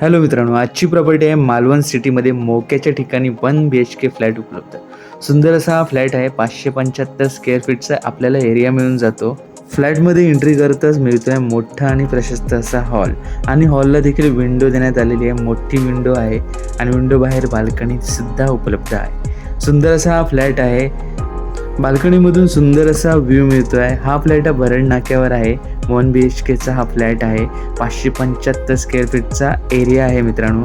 Hello मित्रांनो आजची property आहे मालवण सिटीमध्ये मोक्याच्या ठिकाणी one B H K flat उपलब्ध. सुंदर असा हा फ्लॅट आहे पाचशे पंच्याहत्तर स्क्वेअर फीटचा आपल्याला एरिया मिळून जातो. फ्लॅटमध्ये एंट्री करताच आहे मोठा आणि प्रशस्त असा हॉल आणि हॉलला देखील विंडो देण्यात आलेली आहे मोठी विंडो आहे आणि विंडो बाहेर बाल्कनी सुद्धा उपलब्ध आहे. सुंदर असा हा फ्लॅट आहे बाल्कनीमधून सुंदर असा व्ह्यू आहे हा फ्लॅट हा भरण नाक्यावर आहे. वन बी एच केचा हा फ्लॅट आहे. पाचशे पंच्याहत्तर स्क्वेअर फीटचा एरिया आहे मित्रांनो.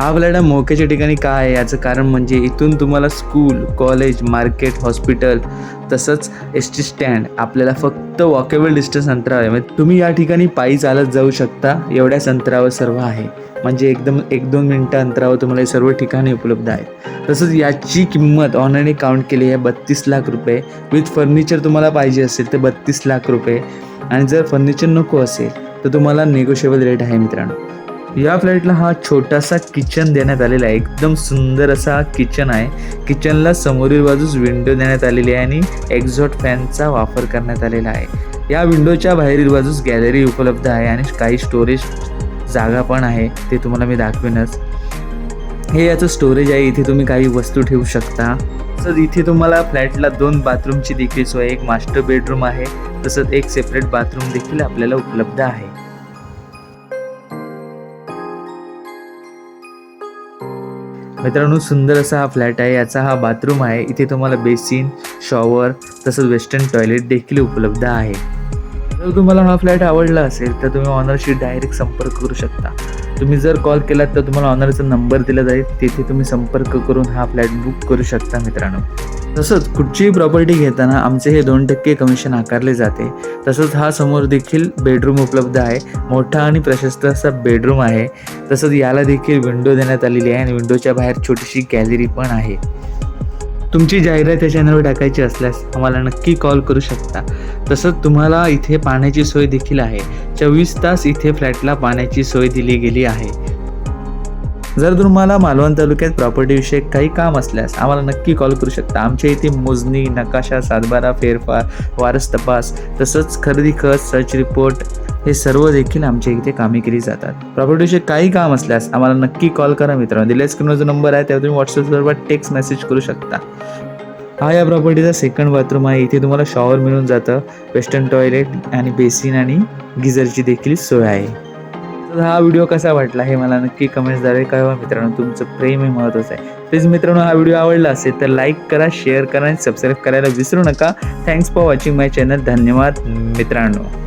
आपल्याला मोक्याच्या ठिकाणी का आहे? याचं कारण म्हणजे इथून तुम्हाला स्कूल कॉलेज मार्केट हॉस्पिटल तसंच एस टी स्टँड आपल्याला फक्त वॉकेबल डिस्टन्स अंतरावर आहे. म्हणजे तुम्ही या ठिकाणी पायी चालत जाऊ शकता एवढ्याच अंतरावर सर्व आहे. म्हणजे एकदम एक दोन मिनटं अंतरावर तुम्हाला हे सर्व ठिकाणी उपलब्ध आहेत. तसंच याची किंमत ऑनलाईन काउंट केली आहे बत्तीस लाख रुपये. विथ फर्निचर तुम्हाला पाहिजे असेल तर बत्तीस लाख रुपये. आणि जर फर्निचर नको असेल तर तुम्हाला निगोशिएबल रेट आहे मित्रांनो. या फ्लॅटला हा छोटासा किचन देण्यात आलेला आहे. एकदम सुंदर असा हा किचन आहे किचनला समोरील बाजूस विंडो देण्यात आलेली आहे आणि एक्झॉट फॅनचा वापर करण्यात आलेला आहे. या विंडोच्या बाहेरील बाजूस गॅलरी उपलब्ध आहे आणि काही स्टोरेज जागा पण आहे. ते तुम्हाला मी दाखवेनच. हे याचं स्टोरेज आहे. इथे तुम्ही काही वस्तू ठेवू शकता. तसंच इथे तुम्हाला फ्लॅटला दोन बाथरूमची देखील सोय एक मास्टर बेडरूम आहे. तसंच एक सेपरेट बाथरूम देखील आपल्याला उपलब्ध आहे. मित्रांनो सुंदर असा हा फ्लॅट आहे. याचा हा बाथरूम आहे. इथे तुम्हाला बेसिन शॉवर तसंच वेस्टर्न टॉयलेट देखील उपलब्ध आहे. जर तुम्हाला हा फ्लॅट आवडला असेल तर तुम्ही ऑनरशी डायरेक्ट संपर्क करू शकता. तुम्ही जर कॉल केलात तर तुम्हाला ऑनरचा नंबर दिला जाईल. तिथे तुम्ही संपर्क करून हा फ्लॅट बुक करू शकता मित्रांनो. तसंच कुठचीही प्रॉपर्टी घेताना आमचे हे दोन टक्के कमिशन आकारले जाते. तसंच हा समोर देखील बेडरूम उपलब्ध आहे. मोठा आणि प्रशस्त असा बेडरूम आहे. तसंच याला देखील विंडो देण्यात आलेली आहे आणि विंडोच्या बाहेर छोटीशी गॅलरी पण आहे. तुमची जाहिरात या चॅनलवर टाकायची असल्यास आम्हाला नक्की कॉल करू शकता. तसंच तुम्हाला इथे पाण्याची सोय देखील आहे. चोवीस तास इथे फ्लॅटला पाण्याची सोय दिली गेली आहे. जर तुम्हाला मालवण तालुक्यात प्रॉपर्टीविषयी काही काम असल्यास आम्हाला नक्की कॉल करू शकता. आमच्या इथे मोजणी नकाशा सातबारा फेरफार वारस तपास तसंच खरेदी खत सर्च रिपोर्ट हे सर्व देखील आमच्या इथे कामे केली जातात. प्रॉपर्टीविषयी काही काम असल्यास आम्हाला नक्की कॉल करा मित्रांनो. दिल्या स्क्रीनवर जो नंबर आहे त्यावर तुम्ही व्हॉट्सअपवर टेक्स्ट मेसेज करू शकता. हा या प्रॉपर्टीचा सेकंड बाथरूम आहे. इथे तुम्हाला शॉवर मिळून जातं. वेस्टर्न टॉयलेट आणि बेसिन आणि गिझरची देखील सोय आहे. तर हा व्हिडिओ कसा वाटला हे मला नक्की कमेंट्सद्वारे कळवा मित्रांनो तुमचं प्रेम हे महत्त्वाचं आहे. प्लीज मित्रांनो हा व्हिडिओ आवडला असेल तर लाईक करा शेअर करा आणि सबस्क्राईब करायला विसरू नका. Thanks for watching my channel धन्यवाद मित्रांनो.